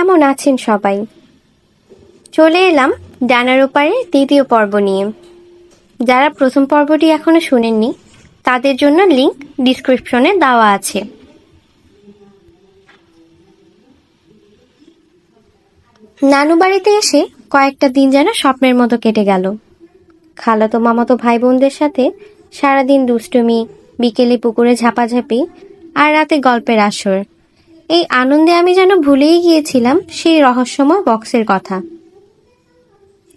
কেমন আছেন সবাই? চলে এলাম ডানার ওপারে দ্বিতীয় পর্ব নিয়ে। যারা প্রথম পর্বটি এখনও শুনেননি, তাদের জন্য লিংক ডিসক্রিপশনে দেওয়া আছে। নানু বাড়িতে এসে কয়েকটা দিন যেন স্বপ্নের মতো কেটে গেল। খালাতো মামাতো ভাই বোনদের সাথে সারাদিন দুষ্টুমি, বিকেলে পুকুরে ঝাপাঝাপি, আর রাতে গল্পের আসর। এই আনন্দে আমি যেন ভুলেই গিয়েছিলাম সেই রহস্যময় বক্সের কথা।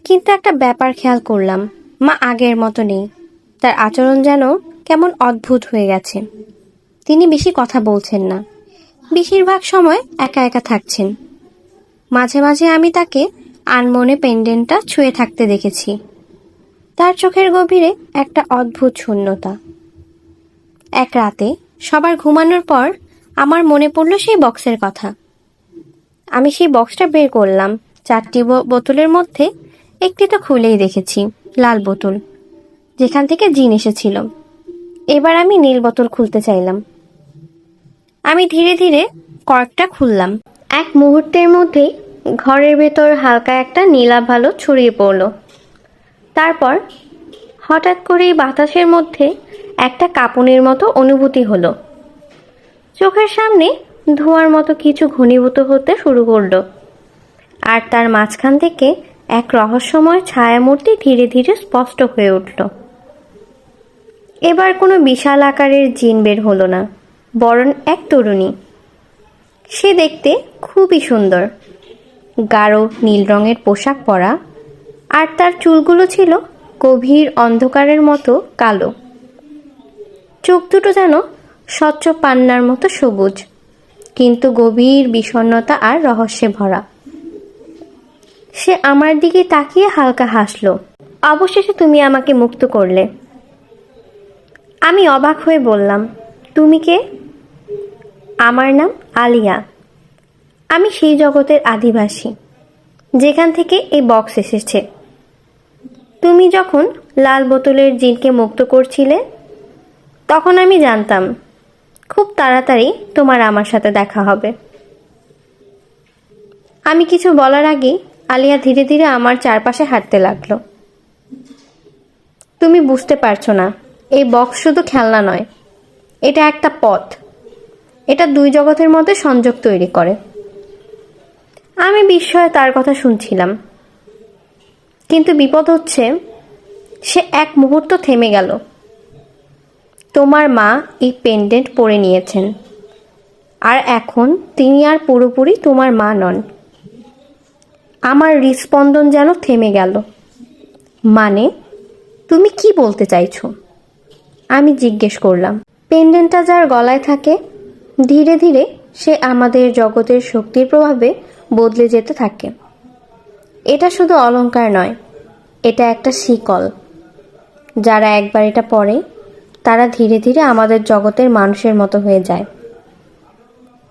কিন্তু একটা ব্যাপার খেয়াল করলাম, মা আগের মতো নেই। তার আচরণ যেন কেমন অদ্ভুত হয়ে গেছে। তিনি বেশি কথা বলছেন না। বেশিরভাগ সময় একা একা থাকছেন। মাঝে মাঝে আমি তাকে আনমনে পেন্ডেন্টটা ছুঁয়ে থাকতে দেখেছি। তার চোখের গভীরে একটা অদ্ভুত শূন্যতা। এক রাতে সবার ঘুমানোর পর আমার মনে পড়ল সেই বক্সের কথা। আমি সেই বক্সটা বের করলাম। চারটি বোতলের মধ্যে একটি তো খুলেই দেখেছি, লাল বোতল, যেখান থেকে জিন এসেছিল। এবার আমি নীল বোতল খুলতে চাইলাম। আমি ধীরে ধীরে কর্কটা খুললাম। এক মুহূর্তের মধ্যেই ঘরের ভেতর হালকা একটা নীলাভ ভালো ছড়িয়ে পড়ল। তারপর হঠাৎ করেই বাতাসের মধ্যে একটা কাঁপুনির মতো অনুভূতি হলো। চোখের সামনে ধোঁয়ার মতো কিছু ঘনীভূত হতে শুরু করল। আর তার মাঝখান থেকে এক রহস্যময় ছায়ামূর্তি ধীরে ধীরে স্পষ্ট হয়ে উঠল। এবার কোনো বিশাল আকারের জিন বের হলো না, বরং এক তরুণী। সে দেখতে খুবই সুন্দর। গাঢ় নীল রঙের পোশাক পরা, আর তার চুলগুলো ছিল গভীর অন্ধকারের মতো কালো। চোখ দুটো যেন স্বচ্ছ পান্নার মতো সবুজ। কিন্তু গভীর বিষণ্ণতা আর রহস্যে ভরা। সে আমার দিকে তাকিয়ে হালকা হাসলো। অবশেষে তুমি আমাকে মুক্ত করলে। আমি অবাক হয়ে বললাম, তুমি কে? আমার নাম আলিয়া। আমি সেই জগতের আদিবাসী, যেখান থেকে এই বক্স এসেছে। তুমি যখন লাল বোতলের জিনকে মুক্ত করছিলে, তখন আমি জানতাম খুব তাড়াতাড়ি তোমার আমার সাথে দেখা হবে। আমি কিছু বলার আগেই আলিয়া ধীরে ধীরে আমার চারপাশে হাঁটতে লাগল। তুমি বুঝতে পারছ না, এই বক্স শুধু খেলনা নয়, এটা একটা পথ। এটা দুই জগতের মধ্যে সংযোগ তৈরি করে। আমি বিস্ময়ে তার কথা শুনছিলাম। কিন্তু বিপদ হচ্ছে, সে এক মুহূর্ত থেমে গেল। তোমার মা এই পেন্ডেন্ট পরে নিয়েছেন। আর এখন তিনি আর পুরোপুরি তোমার মা নন। আমার হৃস্পন্দন যেন থেমে গেল। মানে তুমি কি বলতে চাইছো? আমি জিজ্ঞেস করলাম। পেন্ডেন্টটা যার গলায় থাকে, ধীরে ধীরে সে আমাদের জগতের শক্তির প্রভাবে বদলে যেতে থাকে। এটা শুধু অলংকার নয়, এটা একটা শিকল। যারা একবার এটা পড়ে তারা ধীরে ধীরে আমাদের জগতের মানুষের মতো হয়ে যায়।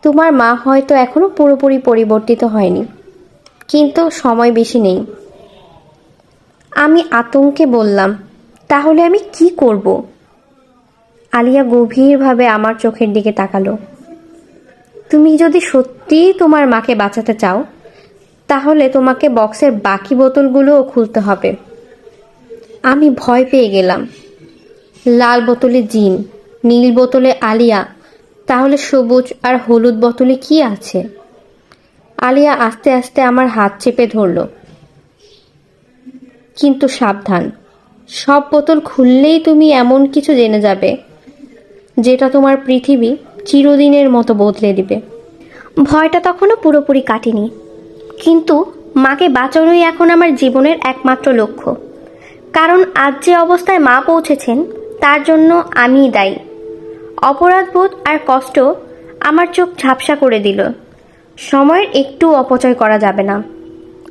তোমার মা হয়তো এখনও পুরোপুরি পরিবর্তিত হয়নি, কিন্তু সময় বেশি নেই। আমি আতঙ্কে বললাম, তাহলে আমি কি করব? আলিয়া গভীরভাবে আমার চোখের দিকে তাকালো। তুমি যদি সত্যিই তোমার মাকে বাঁচাতে চাও, তাহলে তোমাকে বক্সের বাকি বোতলগুলোও খুলতে হবে। আমি ভয় পেয়ে গেলাম। লাল বোতলে জিন, নীল বোতলে আলিয়া, তাহলে সবুজ আর হলুদ বোতলে কি আছে? আলিয়া আস্তে আস্তে আমার হাত চেপে ধরল। কিন্তু সাবধান, সব বোতল খুললেই তুমি এমন কিছু জেনে যাবে, যেটা তোমার পৃথিবী চিরদিনের মতো বদলে দিবে। ভয়টা তখনও পুরোপুরি কাটেনি, কিন্তু মাকে বাঁচানোই এখন আমার জীবনের একমাত্র লক্ষ্য। কারণ আজ যে অবস্থায় মা পৌঁছেছেন তার জন্য আমিই দায়ী। অপরাধবোধ আর কষ্ট আমার চোখ ঝাপসা করে দিল। সময়ের একটু অপচয় করা যাবে না।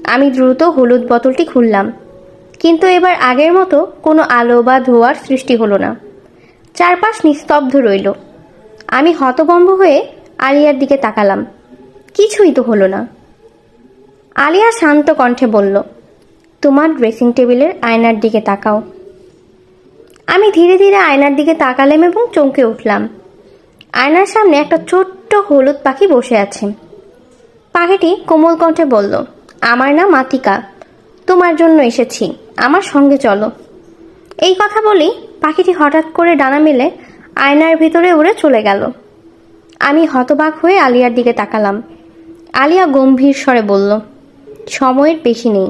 আমি দ্রুত হলুদ বোতলটি খুললাম। কিন্তু এবার আগের মতো কোনো আলো বা ধোয়ার সৃষ্টি হলো না। চারপাশ নিস্তব্ধ রইল। আমি হতভম্ব হয়ে আলিয়ার দিকে তাকালাম। কিছুই তো হলো না। আলিয়া শান্ত কণ্ঠে বলল, তোমার ড্রেসিং টেবিলের আয়নার দিকে তাকাও। আমি ধীরে ধীরে আয়নার দিকে তাকালাম এবং চমকে উঠলাম। আয়নার সামনে একটা ছোট্ট হলুদ পাখি বসে আছে। পাখিটি কোমল কণ্ঠে বলল, আমার নাম মাতিকা তোমার জন্য এসেছি। আমার সঙ্গে চলো। এই কথা বলি পাখিটি হঠাৎ করে ডানা মেলে আয়নার ভিতরে উড়ে চলে গেল। আমি হতবাক হয়ে আলিয়ার দিকে তাকালাম। আলিয়া গম্ভীর স্বরে বলল, সময়ের বেশি নেই।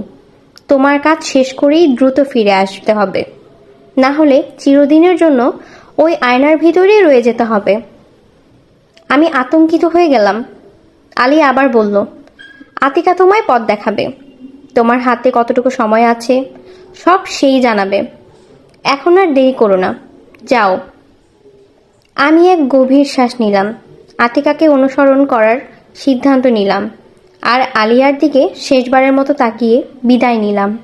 তোমার কাজ শেষ করেই দ্রুত ফিরে আসতে হবে। না হলে চিরদিনের জন্য ওই আয়নার ভিতরেই রয়ে যেতে হবে। আমি আতঙ্কিত হয়ে গেলাম। আলী আবার বলল, আতিকা তোমায় পথ দেখাবে। তোমার হাতে কতটুকু সময় আছে, সব সেই জানাবে। এখন আর দেরি করো না। যাও। আমি এক গভীর শ্বাস নিলাম। আতিকাকে অনুসরণ করার সিদ্ধান্ত নিলাম। আর আলিয়ার দিকে শেষবারের মতো তাকিয়ে বিদায় নিলাম।